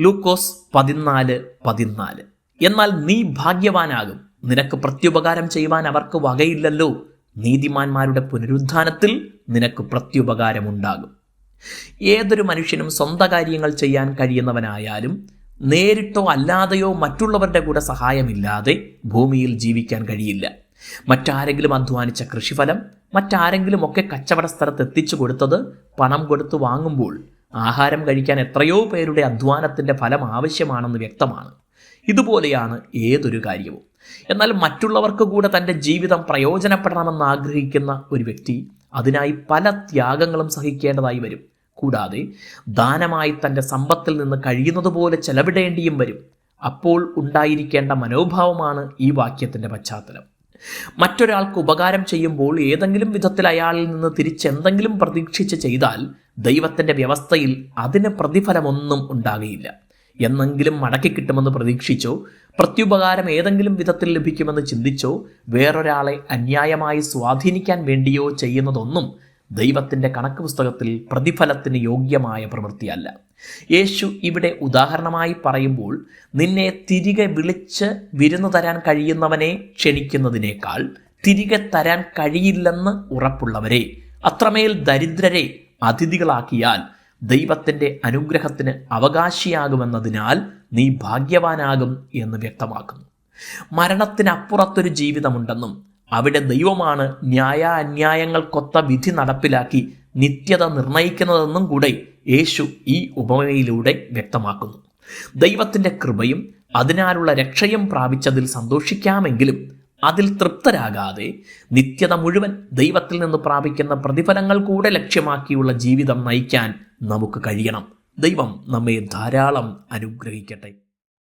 ലൂക്കോസ് പതിനാല് പതിനാല്. എന്നാൽ നീ ഭാഗ്യവാനാകും. നിനക്ക് പ്രത്യുപകാരം ചെയ്യുവാൻ അവർക്ക് വകയില്ലല്ലോ. നീതിമാന്മാരുടെ പുനരുദ്ധാനത്തിൽ നിനക്ക് പ്രത്യുപകാരമുണ്ടാകും. ഏതൊരു മനുഷ്യനും സ്വന്തം കാര്യങ്ങൾ ചെയ്യാൻ കഴിയുന്നവനായാലും നേരിട്ടോ അല്ലാതെയോ മറ്റുള്ളവരുടെ കൂടെ സഹായമില്ലാതെ ഭൂമിയിൽ ജീവിക്കാൻ കഴിയില്ല. മറ്റാരെങ്കിലും അധ്വാനിച്ച കൃഷിഫലം മറ്റാരെങ്കിലും ഒക്കെ കച്ചവട സ്ഥലത്ത് എത്തിച്ചു കൊടുത്തത് പണം കൊടുത്തു വാങ്ങുമ്പോൾ ആഹാരം കഴിക്കാൻ എത്രയോ പേരുടെ അധ്വാനത്തിന്റെ ഫലം ആവശ്യമാണെന്ന് വ്യക്തമാണ്. ഇതുപോലെയാണ് ഏതൊരു കാര്യവും. എന്നാൽ മറ്റുള്ളവർക്ക് കൂടെ തന്റെ ജീവിതം പ്രയോജനപ്പെടണമെന്ന് ആഗ്രഹിക്കുന്ന ഒരു വ്യക്തി അതിനായി പല ത്യാഗങ്ങളും സഹിക്കേണ്ടതായി വരും. കൂടാതെ ദാനമായി തന്റെ സമ്പത്തിൽ നിന്ന് കഴിയുന്നതുപോലെ ചെലവിടേണ്ടിയും വരും. അപ്പോൾ ഉണ്ടായിരിക്കേണ്ട മനോഭാവമാണ് ഈ വാക്യത്തിന്റെ പശ്ചാത്തലം. മറ്റൊരാൾക്ക് ഉപകാരം ചെയ്യുമ്പോൾ ഏതെങ്കിലും വിധത്തിൽ അയാളിൽ നിന്ന് തിരിച്ചെന്തെങ്കിലും പ്രതീക്ഷിച്ച് ചെയ്താൽ ദൈവത്തിന്റെ വ്യവസ്ഥയിൽ അതിന് പ്രതിഫലമൊന്നും ഉണ്ടാകുകയില്ല. എന്നെങ്കിലും മടക്കി കിട്ടുമെന്ന് പ്രതീക്ഷിച്ചോ പ്രത്യുപകാരം ഏതെങ്കിലും വിധത്തിൽ ലഭിക്കുമെന്ന് ചിന്തിച്ചോ വേറൊരാളെ അന്യായമായി സ്വാധീനിക്കാൻ വേണ്ടിയോ ചെയ്യുന്നതൊന്നും ദൈവത്തിന്റെ കണക്ക് പുസ്തകത്തിൽ പ്രതിഫലത്തിന് യോഗ്യമായ പ്രവൃത്തിയല്ല. യേശു ഇവിടെ ഉദാഹരണമായി പറയുമ്പോൾ നിന്നെ തിരികെ വിളിച്ച് വിരുന്നു തരാൻ കഴിയുന്നവനെ ക്ഷണിക്കുന്നതിനേക്കാൾ തിരികെ തരാൻ കഴിയില്ലെന്ന് ഉറപ്പുള്ളവരെ അത്രമേൽ ദരിദ്രരെ അതിഥികളാക്കിയാൽ ദൈവത്തിന്റെ അനുഗ്രഹത്തിന് അവകാശിയാകുമെന്നതിനാൽ നീ ഭാഗ്യവാനാകും എന്ന് വ്യക്തമാക്കുന്നു. മരണത്തിനപ്പുറത്തൊരു ജീവിതമുണ്ടെന്നും അവിടെ ദൈവമാണ് ന്യായ അന്യായങ്ങൾക്കൊത്ത വിധി നടപ്പിലാക്കി നിത്യത നിർണയിക്കുന്നതെന്നും കൂടെ യേശു ഈ ഉപമയിലൂടെ വ്യക്തമാക്കുന്നു. ദൈവത്തിന്റെ കൃപയും അതിനാലുള്ള രക്ഷയും പ്രാപിച്ചതിൽ സന്തോഷിക്കാമെങ്കിലും അതിൽ തൃപ്തരാകാതെ നിത്യത മുഴുവൻ ദൈവത്തിൽ നിന്ന് പ്രാപിക്കുന്ന പ്രതിഫലങ്ങൾ കൂടെ ലക്ഷ്യമാക്കിയുള്ള ജീവിതം നയിക്കാൻ നമുക്ക് കഴിയണം. ദൈവം നമ്മെ ധാരാളം അനുഗ്രഹിക്കട്ടെ.